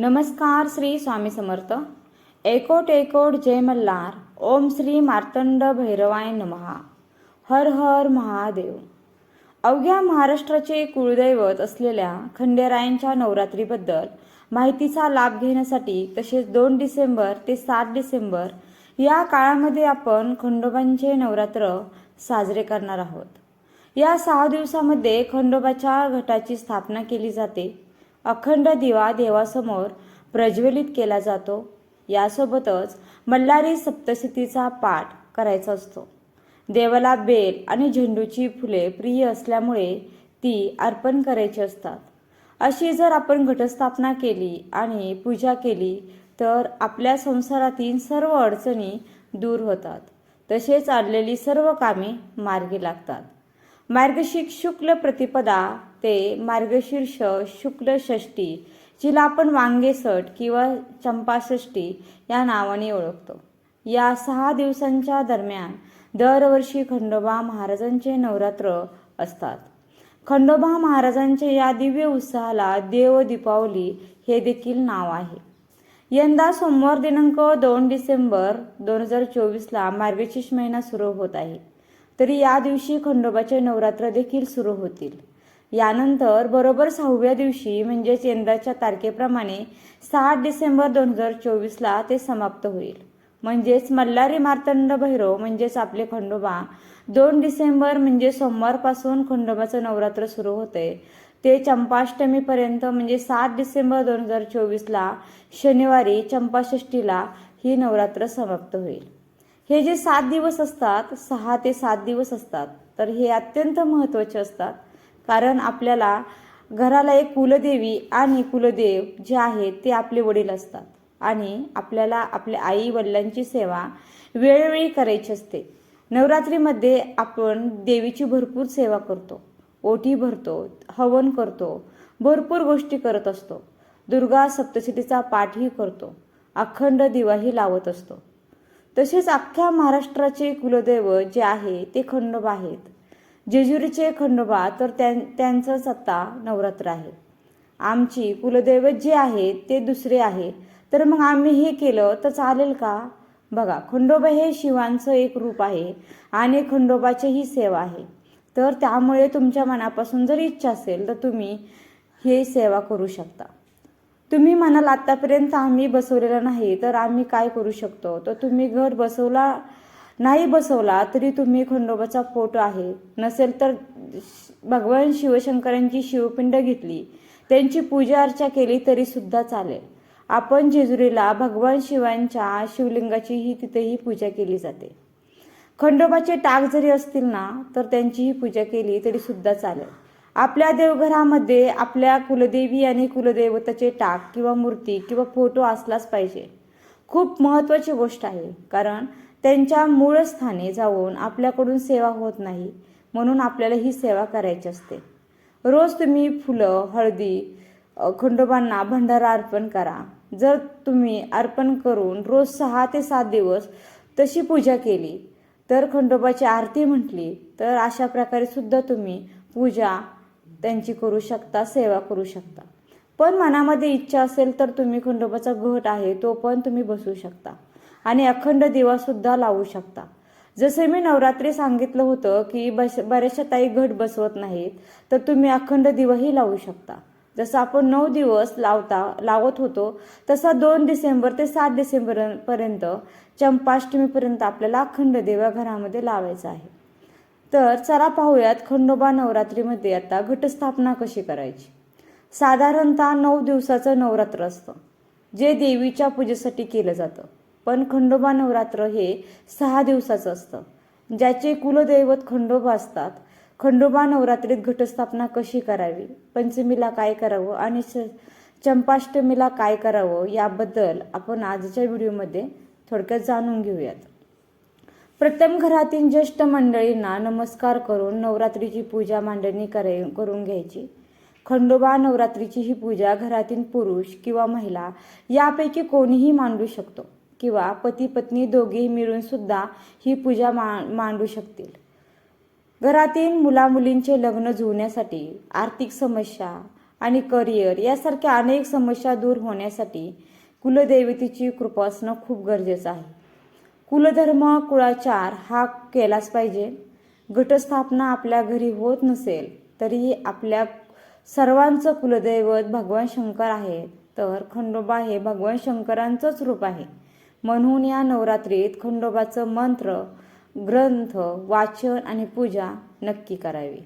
नमस्कार श्री स्वामी समर्थ. एकोट एकोट जय मल्हार. ओम श्री मार्तंड भैरवाय नमहा हर हर महादेव. अवघ्या महाराष्ट्राचे कुळदैवत असलेल्या खंडेरायांच्या नवरात्रीबद्दल माहितीचा लाभ घेण्यासाठी तसेच दोन डिसेंबर ते सात डिसेंबर या काळामध्ये आपण खंडोबांचे नवरात्र साजरे करणार आहोत. या सहा दिवसामध्ये खंडोबाच्या घटाची स्थापना केली जाते. अखंड दिवा देवासमोर प्रज्वलित केला जातो. यासोबतच मल्हारी सप्तशतीचा पाठ करायचा असतो. देवाला बेल आणि झेंडूची फुले प्रिय असल्यामुळे ती अर्पण करायची असतात. अशी जर आपण घटस्थापना केली आणि पूजा केली तर आपल्या संसारातील सर्व अडचणी दूर होतात. तसेच आणलेली सर्व कामे मार्गी लागतात. मार्गशीर्ष शुक्ल प्रतिपदा ते मार्गशीर्ष शुक्ल षष्टी जिला आपण वांगेसट किंवा चंपाषष्टी या नावाने ओळखतो. या सहा दिवसांच्या दरम्यान दरवर्षी खंडोबा महाराजांचे नवरात्र असतात. खंडोबा महाराजांच्या या दिव्य उत्साहाला देव दीपावली हे देखील नाव आहे. यंदा सोमवार दिनांक दोन डिसेंबर दोन हजार चोवीसला मार्गशीर्ष महिना सुरू होत आहे. तरी या दिवशी खंडोबाचे नवरात्र देखील सुरू होतील. यानंतर बरोबर सहाव्या दिवशी म्हणजेच यंदाच्या तारखेप्रमाणे सात डिसेंबर दोन हजार चोवीसला ते समाप्त होईल. म्हणजेच मल्हारी मार्तंड भैरव म्हणजेच आपले खंडोबा दोन डिसेंबर म्हणजे सोमवारपासून खंडोबाचं नवरात्र सुरू होते. ते चंपाष्टमीपर्यंत म्हणजे सात डिसेंबर दोन हजार चोवीसला शनिवारी चंपाषष्टीला ही नवरात्र समाप्त होईल. हे जे सात दिवस असतात सहा ते सात दिवस असतात तर हे अत्यंत महत्त्वाचे असतात. कारण आपल्याला घराला एक कुलदेवी आणि कुलदेव जे आहेत ते आपले वडील असतात. आणि आपल्याला आपल्या आई वडिलांची सेवा वेळोवेळी करायची असते. नवरात्रीमध्ये आपण देवीची भरपूर सेवा करतो. ओटी भरतो हवन करतो भरपूर गोष्टी करत असतो. दुर्गा सप्तशतीचा पाठही करतो. अखंड दिवाही लावत असतो. तसेच अख्ख्या महाराष्ट्राचे कुलदैव जे आहे ते खंडोबा आहेत. जेजुरीचे खंडोबा तर त्यां त्यांचंच आता नवरात्र आहे. आमची कुलदैवत जे आहे ते दुसरे आहे. तर मग आम्ही हे केलं तर चालेल का? बघा खंडोबा हे शिवांचं एक रूप आहे आणि खंडोबाची ही सेवा आहे. तर त्यामुळे तुमच्या मनापासून जर इच्छा असेल तर तुम्ही हे सेवा करू शकता. तुम्ही म्हणाल आतापर्यंत आम्ही बसवलेलं नाही तर आम्ही काय करू शकतो? तर तुम्ही घर बसवला नाही बसवला तरी तुम्ही खंडोबाचा फोटो आहे. नसेल तर भगवान शिवशंकरांची शिवपिंड घेतली. त्यांची पूजा अर्चा केली तरी सुद्धा चालेल. आपण जेजुरीला भगवान शिवांच्या शिवलिंगाचीही तिथेही पूजा केली जाते. खंडोबाचे टाक जरी असतील ना तर त्यांचीही पूजा केली तरी सुद्धा चालेल. आपल्या देवघरामध्ये आपल्या कुलदेवी आणि कुलदेवताचे टाक किंवा मूर्ती किंवा फोटो असलाच पाहिजे. खूप महत्त्वाची गोष्ट आहे कारण त्यांच्या मूळ स्थानी जाऊन आपल्याकडून सेवा होत नाही म्हणून आपल्याला ही सेवा करायची असते. रोज तुम्ही फुलं हळदी खंडोबांना भंडारा अर्पण करा. जर तुम्ही अर्पण करून रोज सहा ते सात दिवस तशी पूजा केली तर खंडोबाची आरती म्हटली तर अशा प्रकारे सुद्धा तुम्ही पूजा त्यांची करू शकता सेवा करू शकता. पण मनामध्ये इच्छा असेल तर तुम्ही खंडोबाचा घट आहे तो पण तुम्ही बसू शकता. आणि अखंड दिवासुद्धा लावू शकता. जसे मी नवरात्री सांगितलं होतं की बश बऱ्याचशा ताई घट बसवत नाहीत तर तुम्ही अखंड दिवाही लावू शकता. जसं आपण नऊ दिवस लावता लावत होतो तसा दोन डिसेंबर ते सात डिसेंबरपर्यंत चंपाष्टमीपर्यंत आपल्याला अखंड दिवा घरामध्ये लावायचा आहे. तर चला पाहूयात खंडोबा नवरात्रीमध्ये आता घटस्थापना कशी करायची? साधारणतः नऊ दिवसाचं नवरात्र असतं जे देवीच्या पूजेसाठी केलं जातं. पण खंडोबा नवरात्र हे सहा दिवसाचं असतं. ज्याचे कुलदैवत खंडोबा असतात. खंडोबा नवरात्रीत घटस्थापना कशी करावी? पंचमीला काय करावं आणि चंपाष्टमीला काय करावं याबद्दल आपण आजच्या व्हिडिओमध्ये थोडक्यात जाणून घेऊयात. प्रथम घरातील ज्येष्ठ मंडळींना नमस्कार करून नवरात्रीची पूजा मांडणी करे करून घ्यायची. खंडोबा नवरात्रीची ही पूजा घरातील पुरुष किंवा महिला यापैकी कोणीही मांडू शकतो किंवा पती पत्नी दोघेही मिळून सुद्धा ही पूजा मा मांडू शकतील. घरातील मुलामुलींचे लग्न जुळण्यासाठी आर्थिक समस्या आणि करिअर यासारख्या अनेक समस्या दूर होण्यासाठी कुलदेवतेची कृपा असणं खूप गरजेचं आहे. कुलधर्म कुळाचार हा केलाच पाहिजे. घटस्थापना आपल्या घरी होत नसेल तरीही आपल्या सर्वांचं कुलदैवत भगवान शंकर आहे. तर खंडोबा हे भगवान शंकरांचंच रूप आहे. म्हणून या नवरात्रीत खंडोबाचं मंत्र ग्रंथ वाचन आणि पूजा नक्की करावी.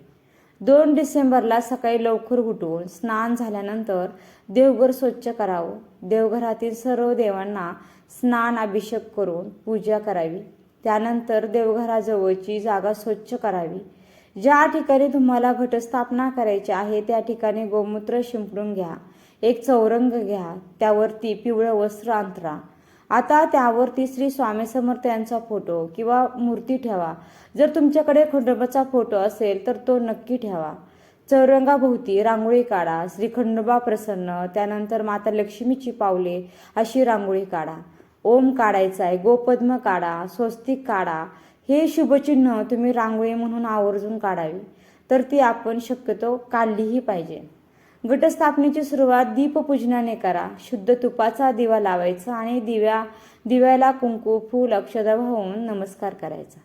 दोन डिसेंबरला सकाळी लवकर उठून स्नान झाल्यानंतर देवघर स्वच्छ करावं. देवघरातील सर्व देवांना स्नान अभिषेक करून पूजा करावी. त्यानंतर देवघराजवळची जागा स्वच्छ करावी. ज्या ठिकाणी तुम्हाला घटस्थापना करायची आहे त्या ठिकाणी गोमूत्र शिंपडून घ्या. एक चौरंग घ्या. त्यावरती पिवळं वस्त्र अंतरा. आता त्यावरती श्री स्वामी समर्थ यांचा फोटो किंवा मूर्ती ठेवा. जर तुमच्याकडे खंडोबाचा फोटो असेल तर तो नक्की ठेवा. चौरंगाभोवती रांगोळी काढा. श्री खंडोबा प्रसन्न त्यानंतर माता लक्ष्मीची पावले अशी रांगोळी काढा. ओम काढायचा आहे गोपद्म काढा स्वस्तिक काढा. हे शुभचिन्ह तुम्ही रांगोळी म्हणून आवर्जून काढावी. तर ती आपण शक्यतो काढलीही पाहिजे. घटस्थापनेची सुरुवात दीपपूजनाने करा. शुद्ध तुपाचा दिवा लावायचा आणि दिव्या दिव्याला कुंकू फूल अक्षदा वाहून नमस्कार करायचा.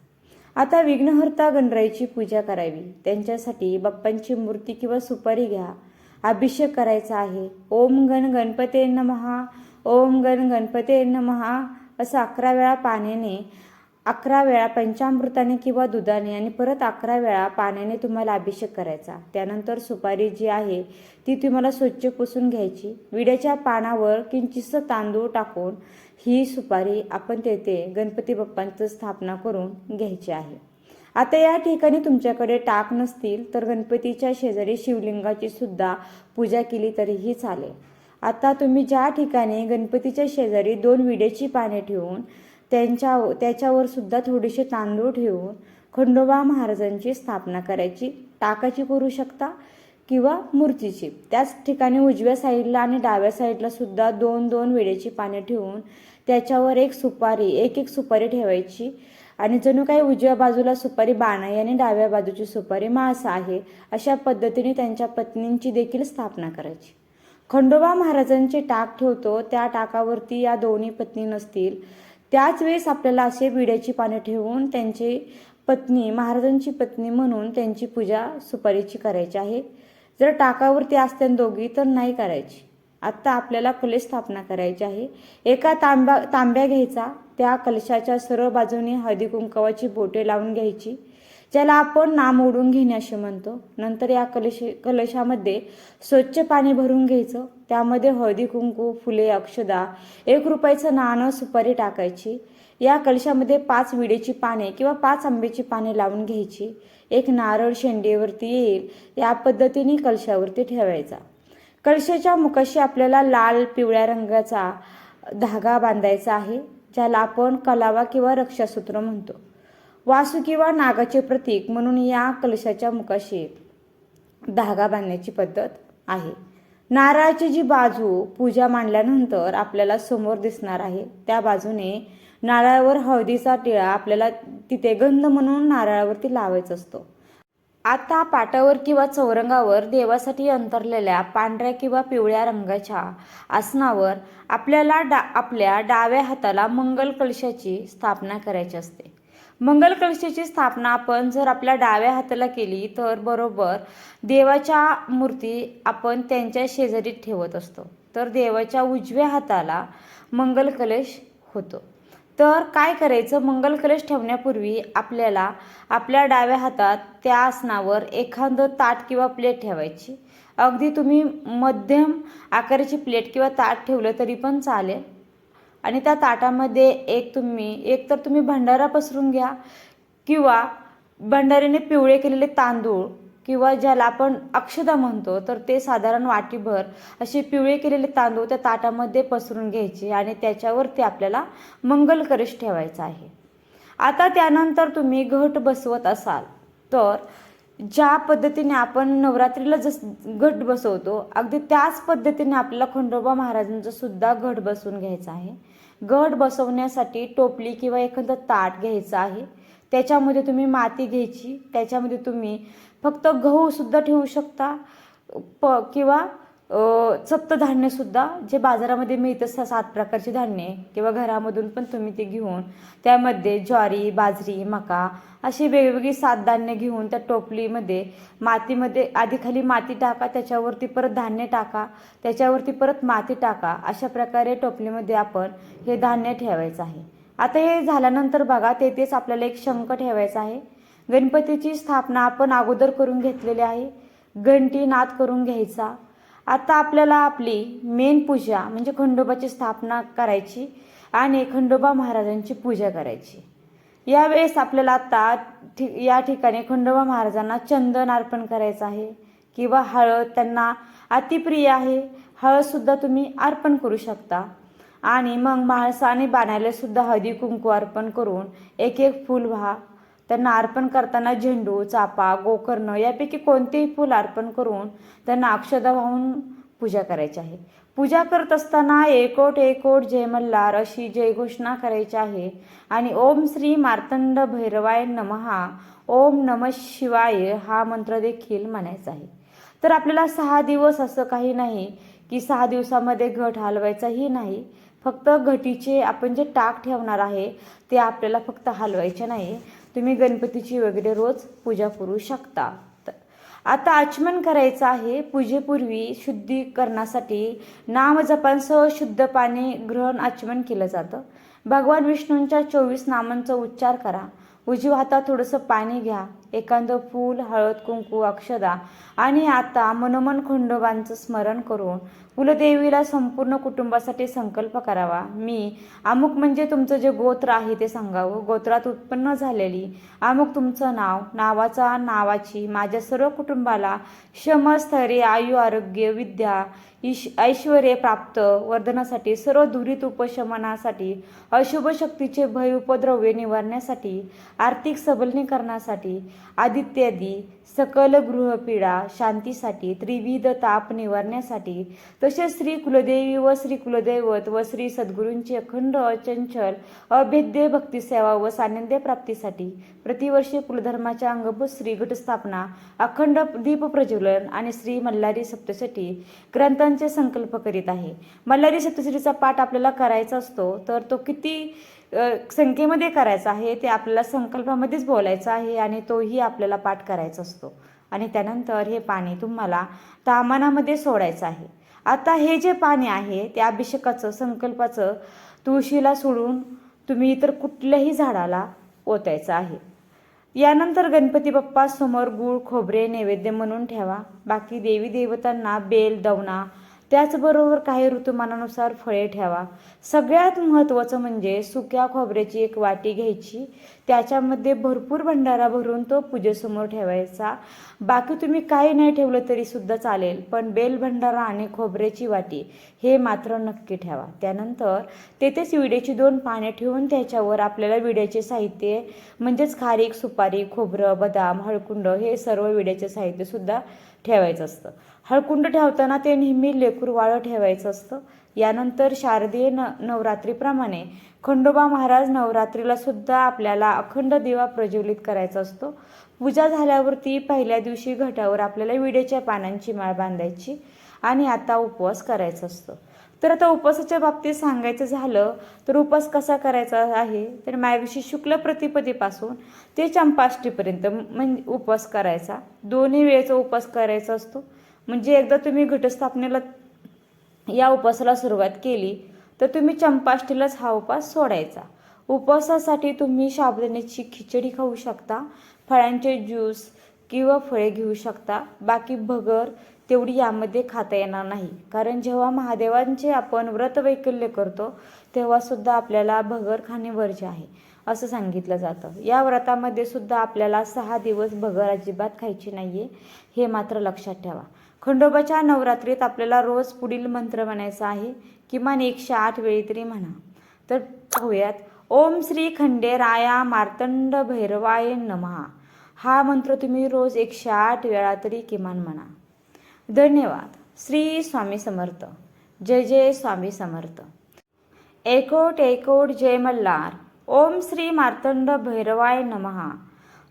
आता विघ्नहर्ता गणराईची पूजा करावी. त्यांच्यासाठी बाप्पांची मूर्ती किंवा सुपारी घ्या. अभिषेक करायचा आहे. ओम गण गणपते नमहा. ओम गण गणपते नमहा. असं अकरा वेळा पाण्याने अकरा वेळा पंचामृताने किंवा दुधाने आणि परत अकरा वेळा पाण्याने तुम्हाला अभिषेक करायचा. त्यानंतर सुपारी जी आहे ती तुम्हाला स्वच्छ पुसून घ्यायची. विड्याच्या पानावर किंचितसं तांदूळ टाकून ही सुपारी आपण तेथे गणपती बाप्पांचं स्थापना करून घ्यायची आहे. आता या ठिकाणी तुमच्याकडे टाक नसतील तर गणपतीच्या शेजारी शिवलिंगाची सुद्धा पूजा केली तरीही चालेल. आता तुम्ही ज्या ठिकाणी गणपतीच्या शेजारी दोन विड्याची पाने ठेवून त्यांच्या त्याच्यावर सुद्धा थोडेसे तांदूळ ठेवून खंडोबा महाराजांची स्थापना करायची. टाकाची करू शकता किंवा मूर्तीची. त्याच ठिकाणी उजव्या साईडला आणि डाव्या साईडला सुद्धा दोन दोन वेळेची पाने ठेवून त्याच्यावर एक सुपारी एक एक सुपारी ठेवायची. आणि जणू काही उजव्या बाजूला सुपारी बाणाई आहे आणि डाव्या बाजूची सुपारी मासा आहे अशा पद्धतीने त्यांच्या पत्नींची देखील स्थापना करायची. खंडोबा महाराजांचे टाक ठेवतो. त्या टाकावरती या दोन्ही पत्नी नसतील. त्याच वेळेस आपल्याला असे विड्याची पाने ठेवून त्यांची पत्नी महाराजांची पत्नी म्हणून त्यांची पूजा सुपारीची करायची आहे. जर टाकावरती असत्या दोघी तर नाही करायची. आत्ता आपल्याला कलश स्थापना करायची आहे. एका तांब्या तांब्या घ्यायचा. त्या कलशाच्या सर्व बाजूने हळदी कुंकवाची बोटे लावून घ्यायची. ज्याला आपण नाम ओढून घेणे असे म्हणतो. नंतर या कलश कलशामध्ये स्वच्छ पाणी भरून घ्यायचं. त्यामध्ये हळदी कुंकू फुले अक्षदा एक रुपयाचं नाणं सुपारी टाकायची. या कलशामध्ये पाच विडेची पाने किंवा पाच आंब्याची पाने लावून घ्यायची. एक नारळ शेंडेवरती येईल. या पद्धतीने कलशावरती ठेवायचा. कलशाच्या मुखाशी आपल्याला लाल पिवळ्या रंगाचा धागा बांधायचा आहे ज्याला आपण कलावा किंवा रक्षासूत्र म्हणतो. वासू किंवा नागाचे प्रतीक म्हणून या कलशाच्या मुखाशी धागा बांधण्याची पद्धत आहे. नारळाची जी बाजू पूजा मांडल्यानंतर आपल्याला समोर दिसणार आहे. त्या बाजूने नारळावर हळदीचा टिळा आपल्याला तिथे गंध म्हणून नारळावरती लावायचा असतो. आता पाटावर किंवा चौरंगावर देवासाठी अंतरलेल्या पांढऱ्या किंवा पिवळ्या रंगाच्या आसनावर आपल्याला डा आपल्या डाव्या हाताला मंगल कलशाची स्थापना करायची असते. मंगल कलशाची स्थापना आपण जर आपल्या डाव्या हाताला केली तर बरोबर देवाच्या मूर्ती आपण त्यांच्या शेजारी ठेवत असतो. तर देवाच्या उजव्या हाताला मंगल कलश होतो. तर काय करायचं? मंगल कलश ठेवण्यापूर्वी आपल्याला आपल्या डाव्या हातात त्या आसनावर एखादं ताट किंवा प्लेट ठेवायची. अगदी तुम्ही मध्यम आकाराची प्लेट किंवा ताट ठेवलं तरी पण चालेल. आणि त्या ताटामध्ये एक तुम्ही एक तर तुम्ही भंडारा पसरून घ्या किंवा भंडाऱ्याने पिवळे केलेले तांदूळ किंवा ज्याला आपण अक्षदा म्हणतो तर ते साधारण वाटीभर असे पिवळे केलेले तांदूळ त्या ताटामध्ये पसरून घ्यायचे आणि त्याच्यावरती आपल्याला मंगल कलश ठेवायचा आहे. आता त्यानंतर तुम्ही घट बसवत असाल तर ज्या पद्धतीने आपण नवरात्रीला जस घट बसवतो अगदी त्याच पद्धतीने आपल्याला खंडोबा महाराजांचा सुद्धा घट बसवून घ्यायचं आहे. घट बसवण्यासाठी टोपली किंवा एखादं ताट घ्यायचं आहे. त्याच्यामध्ये तुम्ही माती घ्यायची त्याच्यामध्ये तुम्ही फक्त गहूसुद्धा ठेवू शकता प किंवा चप्त धान्यसुद्धा जे बाजारामध्ये मिळतं असतात सात प्रकारची धान्ये किंवा घरामधून पण तुम्ही ते घेऊन त्यामध्ये ज्वारी बाजरी मका अशी वेगवेगळी सात धान्य घेऊन त्या टोपलीमध्ये मातीमध्ये आधी खाली माती टाका त्याच्यावरती परत धान्य टाका त्याच्यावरती परत माती टाका अशा प्रकारे टोपलीमध्ये आपण हे धान्य ठेवायचं आहे. आता हे झाल्यानंतर बघा तेथेच आपल्याला एक शंख ठेवायचा आहे. गणपतीची स्थापना आपण अगोदर करून घेतलेली आहे. घंटी नाद करून घ्यायचा. आता आपल्याला आपली मेन पूजा म्हणजे खंडोबाची स्थापना करायची आणि खंडोबा महाराजांची पूजा करायची. यावेळेस आपल्याला आता ठि या ठिकाणी खंडोबा महाराजांना चंदन अर्पण करायचं आहे किंवा हळद त्यांना अतिप्रिय आहे. हळदसुद्धा तुम्ही अर्पण करू शकता. आणि मग माळसाने आणि सुद्धा हळदी कुंकू अर्पण करून एक एक फूल व्हा. त्यांना अर्पण करताना झेंडू चापा गोकर्ण यापैकी कोणतेही फूल अर्पण करून त्यांना अक्षदा वाहून पूजा करायची आहे. पूजा करत असताना एकोट एकोट जय मल्हार अशी जय घोषणा करायची आहे. आणि ओम श्री मार्तंड भैरवाय नमहा ओम नम शिवाय हा मंत्र देखील म्हणायचा आहे. तर आपल्याला सहा दिवस असं काही नाही की सहा दिवसामध्ये घट हलवायचाही नाही. फक्त घटीचे आपण जे टाक ठेवणार आहे ते आपल्याला फक्त हलवायचे नाही. तुम्ही गणपतीची वगैरे रोज पूजा करू शकता. आता आचमन करायचं आहे. पूजेपूर्वी शुद्धीकरणासाठी नामजपांसह शुद्ध पाणी ग्रहण आचमन केलं जातं. भगवान विष्णूंच्या चोवीस नामांचा उच्चार करा. उजव्या हातात थोडंसं पाणी घ्या. एखादं फूल हळद कुंकू अक्षदा आणि आता मनोमन खंडोबांचं स्मरण करून कुलदेवीला संपूर्ण कुटुंबासाठी संकल्प करावा. मी अमुक म्हणजे तुमचं जे गोत्र आहे ते सांगावं. गोत्रात उत्पन्न झालेली अमुक तुमचं नाव नावाचा नावाची माझ्या सर्व कुटुंबाला शमस्थैर्य आयु आरोग्य विद्या ईश ऐश्वर्य प्राप्त वर्धनासाठी सर्व दुरित उपशमनासाठी अशुभ शक्तीचे भय उपद्रव्य निवारण्यासाठी आर्थिक सबलीकरणासाठी आदित्यादी सकल गृहपीडा शांतीसाठी त्रिविध ताप निवारण्यासाठी तसेच श्री कुलदेवी व श्री कुलदैवत व श्री सद्गुरूंची अखंड अचंचल अभेद्य भक्तिसेवा व सान्निध्य प्राप्तीसाठी प्रतिवर्षी कुलधर्माच्या अंगभूत श्री घटस्थापना अखंड दीप प्रज्वलन आणि श्री मल्हारी सप्तशती ग्रंथांचे संकल्प करीत आहे. मल्हारी सप्तशतीचा पाठ आपल्याला करायचा असतो तर तो किती संख्येमध्ये करायचा आहे ते आपल्याला संकल्पामध्येच बोलायचं आहे आणि तोही आपल्याला पाठ करायचा असतो. आणि त्यानंतर हे पाणी तुम्हाला तामानामध्ये सोडायचं आहे. आता हे जे पाणी आहे ते अभिषेकाचं संकल्पाचं तुळशीला सोडून तुम्ही इतर कुठल्याही झाडाला ओतायचं आहे. यानंतर गणपती बाप्पा समोर गूळ खोबरे नैवेद्य म्हणून ठेवा. बाकी देवी देवतांना बेल दवना त्याचबरोबर काही ऋतुमानानुसार फळे ठेवा. सगळ्यात महत्त्वाचं म्हणजे सुक्या खोबऱ्याची एक वाटी घ्यायची. त्याच्यामध्ये भरपूर भंडारा भरून तो पूजेसमोर ठेवायचा. बाकी तुम्ही काही नाही ठेवलं तरीसुद्धा चालेल पण बेल भंडारा आणि खोबऱ्याची वाटी हे मात्र नक्की ठेवा. त्यानंतर तेथेच विड्याची दोन पाने ठेवून त्याच्यावर आपल्याला विड्याचे साहित्य म्हणजेच खारीक सुपारी खोबरं बदाम हळकुंड हे सर्व विड्याचे साहित्यसुद्धा ठेवायचं असतं. हळकुंड ठेवताना ते नेहमी लेकूर वाळं ठेवायचं असतं. यानंतर शारदीय न नवरात्रीप्रमाणे खंडोबा महाराज नवरात्रीला सुद्धा आपल्याला अखंड दिवा प्रज्वलित करायचा असतो. पूजा झाल्यावरती पहिल्या दिवशी घटावर आपल्याला विड्याच्या पानांची माळ बांधायची आणि आता उपवास करायचा असतो. तर आता उपवासाच्या बाबतीत सांगायचं झालं तर उपवास कसा करायचा आहे? तर मायाविषयी शुक्ल प्रतिपदेपासून ते चंपाष्टीपर्यंत म्हणजे उपवास करायचा. दोन्ही वेळेचा उपवास करायचा असतो. म्हणजे एकदा तुम्ही घटस्थापनेला या उपवासाला सुरुवात केली तर तुम्ही चंपाष्टीलाच हा उपवास सोडायचा. उपवासासाठी तुम्ही साबुदाण्याची खिचडी खाऊ शकता फळांचे ज्यूस किंवा फळे घेऊ शकता. बाकी भगर तेवढी यामध्ये खाता येणार नाही. कारण जेव्हा महादेवांचे आपण व्रत वैकल्य करतो तेव्हा सुद्धा आपल्याला भगर खाणे वर्ज्य आहे असं सांगितलं जातं. या व्रतामध्ये सुद्धा आपल्याला सहा दिवस भगर अजिबात खायची नाही आहे हे मात्र लक्षात ठेवा. खंडोबाच्या नवरात्रीत आपल्याला रोज पुढील मंत्र म्हणायचा आहे किमान एकशे आठ वेळी तरी म्हणा. तर पाहूयात ओम श्री खंडेराया मार्तंड भैरवाय नमहा. हा मंत्र तुम्ही रोज एकशे आठ वेळा तरी किमान म्हणा. धन्यवाद. श्री स्वामी समर्थ. जय जय स्वामी समर्थ. एकोट एकोट जय मल्हार. ओम श्री मार्तंड भैरवाय नमहा.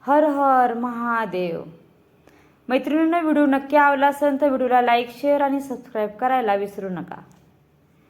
हर हर महादेव. मैत्रिणींना व्हिडिओ नक्की आवडला असेल तर व्हिडिओला लाईक शेअर आणि सबस्क्राईब करायला विसरू नका.